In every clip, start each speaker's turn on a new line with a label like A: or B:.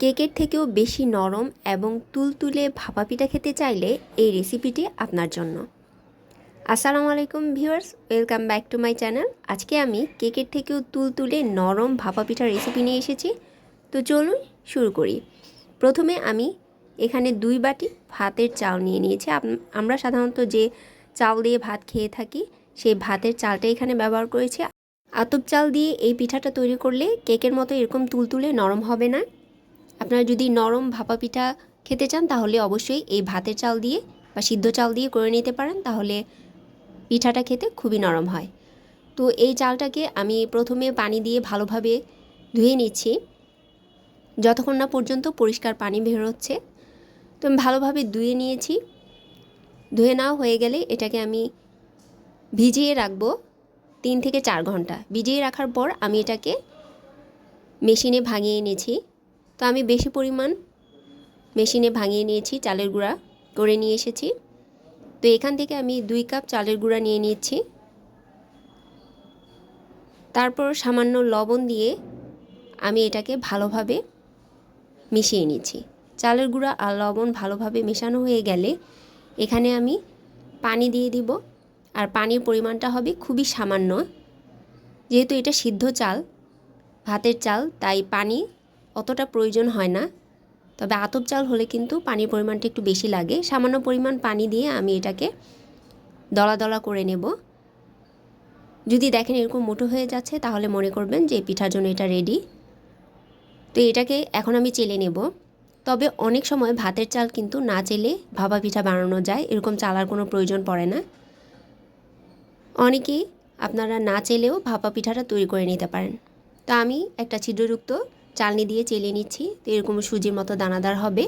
A: কেকের থেকেও বেশি নরম এবং তুলতুলে ভাপা পিঠা খেতে চাইলে এই রেসিপিটি আপনার জন্য। আসসালামু আলাইকুম viewers, welcome back to my channel. আজকে আমি কেকের থেকেও তুলতুলে নরম ভাপা পিঠার রেসিপি নিয়ে এসেছি। তো চলুন শুরু করি। প্রথমে আমি এখানে দুই বাটি ভাতের চাল নিয়ে নিয়েছি। আমরা সাধারণত যে চাল দিয়ে ভাত খেয়ে থাকি, সেই ভাতের চালটা এখানে ব্যবহার করেছি। আতপ চাল দিয়ে এই পিঠাটা তৈরি করলে কেকের মতো এরকম তুলতুলে নরম হবে না। আপনারা যদি নরম ভাপা পিঠা খেতে চান, তাহলে অবশ্যই এই ভাতের চাল দিয়ে বা সিদ্ধ চাল দিয়ে করে নিতে পারেন, তাহলে পিঠাটা খেতে খুবই নরম হয়। তো এই চালটাকে আমি প্রথমে পানি দিয়ে ভালোভাবে ধুয়ে নিচ্ছি। যতক্ষণ না পর্যন্ত পরিষ্কার পানি বের হচ্ছে, তো আমি ভালোভাবে ধুয়ে নিয়েছি। ধুয়ে নেওয়া হয়ে গেলে এটাকে আমি ভিজিয়ে রাখব তিন থেকে চার ঘণ্টা। ভিজিয়ে রাখার পর আমি এটাকে মেশিনে ভাঙিয়ে নিয়েছি তো আমি বেশি পরিমাণ মেশিনে ভাঙিয়ে নিয়েছি চালের গুঁড়া করে নিয়ে এসেছি। তো এখান থেকে আমি দুই কাপ চালের গুঁড়া নিয়ে নিচ্ছি তারপর সামান্য লবণ দিয়ে আমি এটাকে ভালোভাবে মিশিয়ে নিচ্ছি চালের গুঁড়া আর লবণ ভালোভাবে মেশানো হয়ে গেলে এখানে আমি পানি দিয়ে দিব। আর পানির পরিমাণটা হবে খুবই সামান্য, যেহেতু এটা সিদ্ধ চাল, ভাতের চাল, তাই পানি অতটা প্রয়োজন হয় না। তবে আতপ চাল হলে কিন্তু পানির পরিমাণটা একটু বেশি লাগে। সামান্য পরিমাণ পানি দিয়ে আমি এটাকে দলা দলা করে নেব। যদি দেখেন এরকম মোটো হয়ে যাচ্ছে, তাহলে মনে করবেন যে পিঠার জন্য এটা রেডি তো এটাকে এখন আমি চেলে নেব। তবে অনেক সময় ভাতের চাল কিন্তু না চেলে ভাপা পিঠা বানানো যায়। এরকম চালার কোনো প্রয়োজন পড়ে না। অনেকেই আপনারা না চেলেও ভাপা পিঠাটা তৈরি করে নিতে পারেন। তো আমি একটা ছিদ্রযুক্ত চালনি দিয়ে চেলে নিচ্ছি। তো এরকম সুজির মতো দানাদার হবে।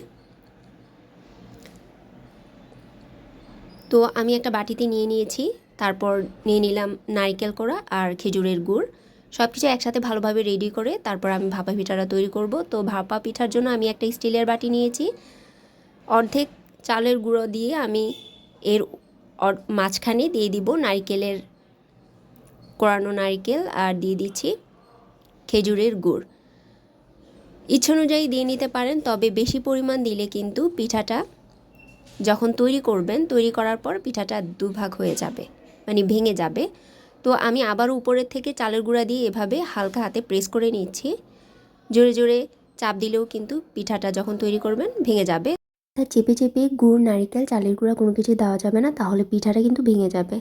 A: তো আমি একটা বাটিতে নিয়ে নিয়েছি। তারপর নিয়ে নিলাম নারকেল কোড়া আর খেজুরের গুড়। সব কিছু একসাথে ভালোভাবে রেডি করে তারপর আমি ভাপা পিঠাটা তৈরি করব। তো ভাপা পিঠার জন্য আমি একটা স্টিলের বাটি নিয়েছি। অর্ধেক চালের গুঁড়ো দিয়ে আমি এর মাঝখানে দিয়ে দিব নারকেলের কোরানো নারকেল আর দিয়ে দিচ্ছি খেজুরের গুড়। ইচ্ছে অনুযায়ী দিয়ে নিতে পারেন, তবে বেশি পরিমাণ দিলে কিন্তু পিঠাটা যখন তৈরি করবেন, তৈরি করার পর পিঠাটা দুভাগ হয়ে যাবে মানে ভেঙে যাবে। তো আমি আবার উপরের থেকে চালের গুঁড়া দিয়ে এভাবে হালকা হাতে প্রেস করে নিচ্ছি। জোরে জোরে চাপ দিলেও কিন্তু পিঠাটা যখন তৈরি করবেন, ভেঙে যাবে। চেপে চেপে গুড়, নারিকেল, চালের গুঁড়া কোনো কিছু দেওয়া যাবে না, তাহলে পিঠাটা কিন্তু ভেঙে যাবে।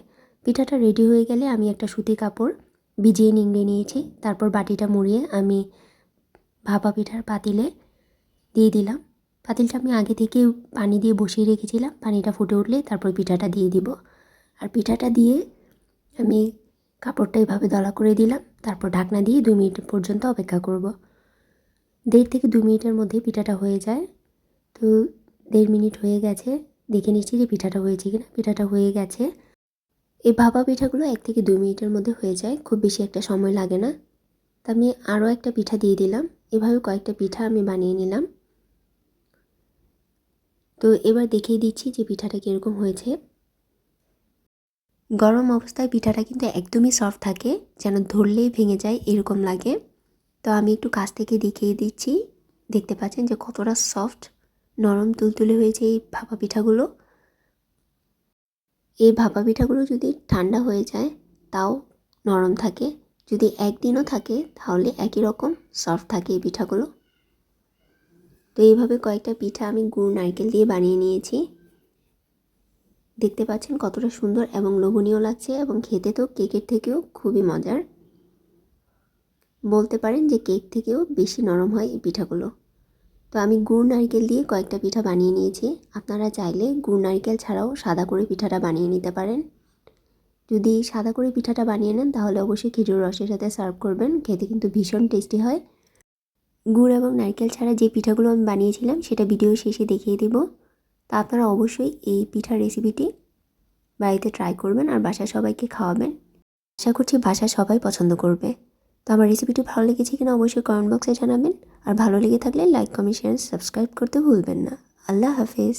A: পিঠাটা রেডি হয়ে গেলে আমি একটা সুতি কাপড় ভিজিয়ে নিংড়ে নিয়েছি, তারপর বাটিটা মুড়িয়ে আমি ভাপা পিঠার পাতিলে দিয়ে দিলাম। পাতিলটা আমি আগে থেকে পানি দিয়ে বসিয়ে রেখেছিলাম। পানিটা ফুটে উঠলে তারপর পিঠাটা দিয়ে দিব। আর পিঠাটা দিয়ে আমি কাপড়টা এভাবে দলা করে দিলাম। তারপর ঢাকনা দিয়ে দুই মিনিট পর্যন্ত অপেক্ষা করব। দেড় থেকে দু মিনিটের মধ্যে পিঠাটা হয়ে যায়। তো দেড় মিনিট হয়ে গেছে। দেখে নিচ্ছি যে পিঠাটা হয়েছে কিনা। পিঠাটা হয়ে গেছে। এই ভাপা পিঠাগুলো এক থেকে দুই মিনিটের মধ্যে হয়ে যায়। খুব বেশি একটা সময় লাগে না। তা আমি আরও একটা পিঠা দিয়ে দিলাম। এভাবে কয়েকটা পিঠা আমি বানিয়ে নিলাম। তো এবার দেখিয়ে দিচ্ছি যে পিঠাটা কীরকম হয়েছে। গরম অবস্থায় পিঠাটা কিন্তু একদমই সফট থাকে, যেন ধরলেই ভেঙে যায় এরকম লাগে। তো আমি একটু কাছ থেকে দেখিয়ে দিচ্ছি। দেখতে পাচ্ছেন যে কতটা সফট নরম, তুলতুলে হয়েছে এই ভাপা পিঠাগুলো। এই ভাপা পিঠাগুলো যদি ঠান্ডা হয়ে যায়, তাও নরম থাকে। যদি একদিনও থাকে, তাহলে একই রকম সফট থাকে এই পিঠাগুলো। তো এইভাবে কয়েকটা পিঠা আমি গুড়, নারকেল দিয়ে বানিয়ে নিয়েছি। দেখতে পাচ্ছেন কতটা সুন্দর এবং লোভনীয় লাগছে এবং খেতে তো কেকের থেকেও খুবই মজার। বলতে পারেন যে কেক থেকেও বেশি নরম হয় এই পিঠাগুলো। তো আমি গুড়, নারকেল দিয়ে কয়েকটা পিঠা বানিয়ে নিয়েছি। আপনারা চাইলে গুড়, নারকেল ছাড়াও সাদা করে পিঠাটা বানিয়ে নিতে পারেন। যদি সাদা করে পিঠাটা বানিয়ে নেন, তাহলে অবশ্যই খেজুর রসের সাথে সার্ভ করবেন। খেতে কিন্তু ভীষণ টেস্টি হয়। গুড় এবং নারকেল ছাড়া যে পিঠাগুলো আমি বানিয়েছিলাম, সেটা ভিডিও শেষে দেখিয়ে দেব। তা আপনারা অবশ্যই এই পিঠার রেসিপিটি বাড়িতে ট্রাই করবেন আর বাসায় সবাইকে খাওয়াবেন। আশা করছি বাসা সবাই পছন্দ করবে। তো আমার রেসিপিটি ভালো লেগেছে কিনা অবশ্যই কমেন্ট বক্সে জানাবেন। আর ভালো লেগে থাকলে লাইক কমেন্ট শেয়ার সাবস্ক্রাইব করতে ভুলবেন না। আল্লাহ হাফেজ।